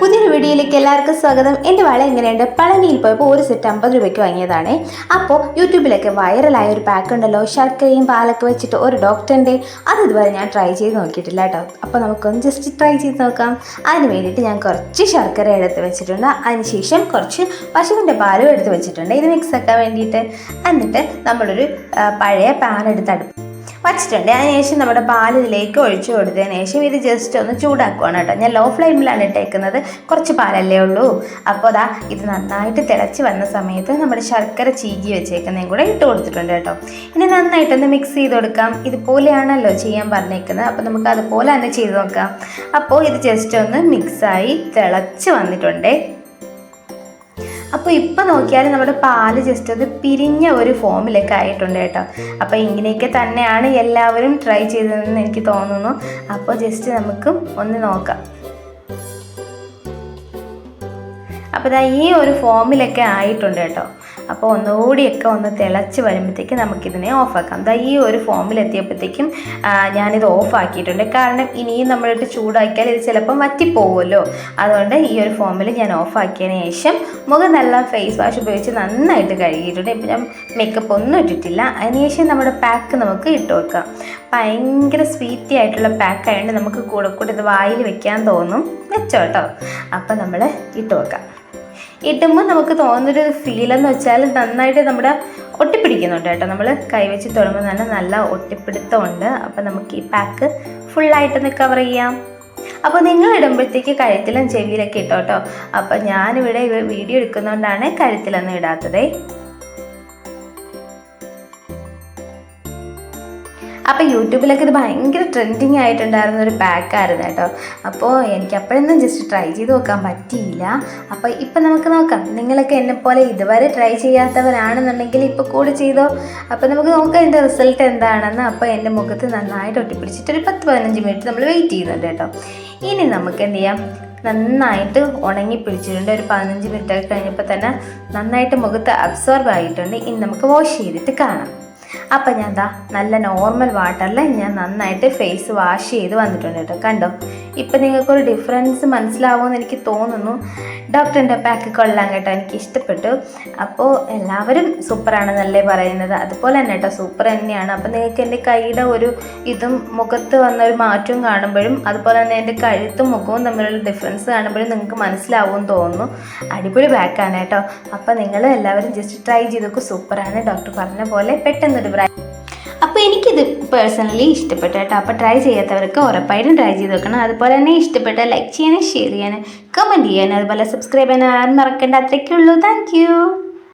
പുതിയൊരു വീഡിയോയിലേക്ക് എല്ലാവർക്കും സ്വാഗതം. എന്റെ വള എങ്ങനെയുണ്ട്? പളനിയിൽ പോയപ്പോൾ ഒരു സെറ്റ് അമ്പത് രൂപയ്ക്ക് വാങ്ങിയതാണേ. അപ്പോൾ യൂട്യൂബിലൊക്കെ വൈറലായ ഒരു പാക്ക് ഉണ്ടല്ലോ ശർക്കരയും പാലൊക്കെ വെച്ചിട്ട് ഒരു ഡോക്ടറിന്റെ. അത് ഇതുവരെ ഞാൻ ട്രൈ ചെയ്ത് നോക്കിയിട്ടില്ല കേട്ടോ. അപ്പോൾ നമുക്കൊന്ന് ജസ്റ്റ് ട്രൈ ചെയ്ത് നോക്കാം. അതിന് വേണ്ടിയിട്ട് ഞാൻ കുറച്ച് ശർക്കര എടുത്ത് വെച്ചിട്ടുണ്ട്. അതിനുശേഷം കുറച്ച് പശുവിന്റെ പാലും എടുത്ത് വെച്ചിട്ടുണ്ട്. ഇത് മിക്സ് ആക്കാൻ വേണ്ടിയിട്ട്. എന്നിട്ട് നമ്മളൊരു പഴയ പാൻ എടുത്ത് അടുപ്പ് വച്ചിട്ടുണ്ട് അതിനുശേഷം നമ്മുടെ പാൽ ഇതിലേക്ക് ഒഴിച്ചു കൊടുത്തതിന് ശേഷം ഇത് ജസ്റ്റ് ഒന്ന് ചൂടാക്കുവാണ് കേട്ടോ. ഞാൻ ലോ ഫ്ലെയിമിലാണ് ഇട്ടേക്കുന്നത്. കുറച്ച് പാലല്ലേ ഉള്ളൂ. അപ്പോൾ അതാ ഇത് നന്നായിട്ട് തിളച്ച് വന്ന സമയത്ത് നമ്മുടെ ശർക്കര ചീകി വെച്ചേക്കുന്നതും കൂടെ ഇട്ട് കൊടുത്തിട്ടുണ്ട് കേട്ടോ. ഇനി നന്നായിട്ടൊന്ന് മിക്സ് ചെയ്ത് കൊടുക്കാം. ഇതുപോലെയാണല്ലോ ചെയ്യാൻ പറഞ്ഞേക്കുന്നത്. അപ്പോൾ നമുക്ക് അതുപോലെ തന്നെ ചെയ്ത് നോക്കാം. അപ്പോൾ ഇത് ജസ്റ്റ് ഒന്ന് മിക്സായി തിളച്ച് വന്നിട്ടുണ്ടേ. അപ്പോൾ ഇപ്പം നോക്കിയാൽ നമ്മുടെ പാൽ ജസ്റ്റ് അത് പിരിഞ്ഞ ഒരു ഫോമിലൊക്കെ ആയിട്ടുണ്ട് കേട്ടോ. അപ്പോൾ ഇങ്ങനെയൊക്കെ തന്നെയാണ് എല്ലാവരും ട്രൈ ചെയ്തതെന്ന് എനിക്ക് തോന്നുന്നു. അപ്പോൾ ജസ്റ്റ് നമുക്കും ഒന്ന് നോക്കാം. അപ്പോൾ ഇതാ ഈ ഒരു ഫോമിലൊക്കെ ആയിട്ടുണ്ട് കേട്ടോ. അപ്പോൾ ഒന്നുകൂടിയൊക്കെ ഒന്ന് തിളച്ച് വരുമ്പോഴത്തേക്കും നമുക്കിതിനെ ഓഫാക്കാം. ദാ ഈ ഒരു ഫോമിലെത്തിയപ്പോഴത്തേക്കും ഞാനിത് ഓഫാക്കിയിട്ടുണ്ട്. കാരണം ഇനിയും നമ്മളിട്ട് ചൂടാക്കിയാൽ ഇത് ചിലപ്പം വറ്റിപ്പോവുമല്ലോ. അതുകൊണ്ട് ഈ ഒരു ഫോമിൽ ഞാൻ ഓഫാക്കിയതിന് ശേഷം മുഖം നല്ല ഫേസ് വാഷ് ഉപയോഗിച്ച് നന്നായിട്ട് കഴുകിയിട്ടുണ്ട്. ഇപ്പം ഞാൻ മേക്കപ്പ് ഒന്നും ഇട്ടിട്ടില്ല. അതിനുശേഷം നമ്മുടെ പാക്ക് നമുക്ക് ഇട്ട് വെക്കാം. ഭയങ്കര സ്വീറ്റി ആയിട്ടുള്ള പാക്ക് ആയതുകൊണ്ട് നമുക്ക് കൂടെ കൂടെ ഇത് വായിൽ വെക്കാൻ തോന്നും. വെച്ചോ കേട്ടോ. അപ്പം നമ്മൾ ഇട്ട് വെക്കാം. ഇട്ടുമ്പോൾ നമുക്ക് തോന്നുന്നൊരു ഫീലെന്ന് വെച്ചാൽ നന്നായിട്ട് നമ്മുടെ ഒട്ടിപ്പിടിക്കുന്നുണ്ട് കേട്ടോ. നമ്മൾ കൈവച്ച് തൊടുമ്പോൾ തന്നെ നല്ല ഒട്ടിപ്പിടുത്തമുണ്ട്. അപ്പോൾ നമുക്ക് ഈ പാക്ക് ഫുള്ളായിട്ടൊന്ന് കവർ ചെയ്യാം. അപ്പോൾ നിങ്ങൾ ഇടുമ്പോഴത്തേക്ക് കഴുത്തിലും ചെവിയിലൊക്കെ ഇട്ടോ കേട്ടോ അപ്പോൾ ഞാനിവിടെ വീഡിയോ എടുക്കുന്നതുകൊണ്ടാണ് കഴുത്തിലൊന്നും ഇടാത്തതേ. അപ്പോൾ യൂട്യൂബിലൊക്കെ ഇത് ഭയങ്കര ട്രെൻഡിങ് ആയിട്ടുണ്ടായിരുന്ന ഒരു പാക്കായിരുന്നു കേട്ടോ. അപ്പോൾ എനിക്ക് അപ്പോഴൊന്നും ജസ്റ്റ് ട്രൈ ചെയ്ത് നോക്കാൻ പറ്റിയില്ല. അപ്പോൾ ഇപ്പം നമുക്ക് നോക്കാം. നിങ്ങളൊക്കെ എന്നെപ്പോലെ ഇതുവരെ ട്രൈ ചെയ്യാത്തവരാണെന്നുണ്ടെങ്കിൽ ഇപ്പോൾ കൂടെ ചെയ്തോ? അപ്പോൾ നമുക്ക് നോക്കാം എന്റെ റിസൾട്ട് എന്താണെന്ന്. അപ്പോൾ എന്റെ മുഖത്ത് നന്നായിട്ട് ഒട്ടിപ്പിടിച്ചിട്ട് ഒരു പത്ത് പതിനഞ്ച് മിനിറ്റ് നമ്മൾ വെയിറ്റ് ചെയ്യുന്നുണ്ട് കേട്ടോ. ഇനി നമുക്ക് എന്ത് ചെയ്യാം? നന്നായിട്ട് ഉണങ്ങി പിടിച്ചിട്ടുണ്ട്. ഒരു പതിനഞ്ച് മിനിറ്റ് ഒക്കെ കഴിഞ്ഞപ്പോൾ തന്നെ നന്നായിട്ട് മുഖത്ത് അബ്സോർബ് ആയിട്ടുണ്ട്. ഇനി നമുക്ക് വാഷ് ചെയ്തിട്ട് കാണാം. അപ്പം ഞാൻ എന്താ നല്ല നോർമൽ വാട്ടറിൽ ഞാൻ നന്നായിട്ട് ഫേസ് വാഷ് ചെയ്ത് വന്നിട്ടുണ്ട് കേട്ടോ. കണ്ടോ? ഇപ്പം നിങ്ങൾക്കൊരു ഡിഫറൻസ് മനസ്സിലാവുമെന്ന് എനിക്ക് തോന്നുന്നു. ഡോക്ടറിന്റെ പാക്ക് കൊള്ളാം കേട്ടോ. എനിക്ക് ഇഷ്ടപ്പെട്ടു. അപ്പോൾ എല്ലാവരും സൂപ്പറാണെന്നല്ലേ പറയുന്നത്. അതുപോലെ തന്നെ കേട്ടോ സൂപ്പർ തന്നെയാണ്. അപ്പോൾ നിങ്ങൾക്ക് എന്റെ കൈയുടെ ഒരു ഇതും മുഖത്ത് വന്ന ഒരു മാറ്റവും കാണുമ്പോഴും അതുപോലെ തന്നെ എന്റെ കഴുത്തും മുഖവും തമ്മിലുള്ള ഡിഫറൻസ് കാണുമ്പോഴും നിങ്ങൾക്ക് മനസ്സിലാവുമെന്ന് തോന്നുന്നു. അടിപൊളി പാക്കാണ് കേട്ടോ. അപ്പോൾ നിങ്ങൾ എല്ലാവരും ജസ്റ്റ് ട്രൈ ചെയ്ത് നോക്കൂ സൂപ്പറാണ് ഡോക്ടർ പറഞ്ഞ പോലെ പെട്ടെന്നൊരു എനിക്കിത് പേഴ്സണലി ഇഷ്ടപ്പെട്ടു കേട്ടോ. അപ്പോൾ ട്രൈ ചെയ്യാത്തവർക്ക് ഉറപ്പായിട്ടും ട്രൈ ചെയ്ത് നോക്കണം. അതുപോലെ തന്നെ ഇഷ്ടപ്പെട്ട ലൈക്ക് ചെയ്യാനും ഷെയർ ചെയ്യാനും കമന്റ് ചെയ്യാനും അതുപോലെ സബ്സ്ക്രൈബ് ചെയ്യാനും ആരും മറക്കേണ്ട. അത്രയ്ക്കുള്ളൂ. താങ്ക്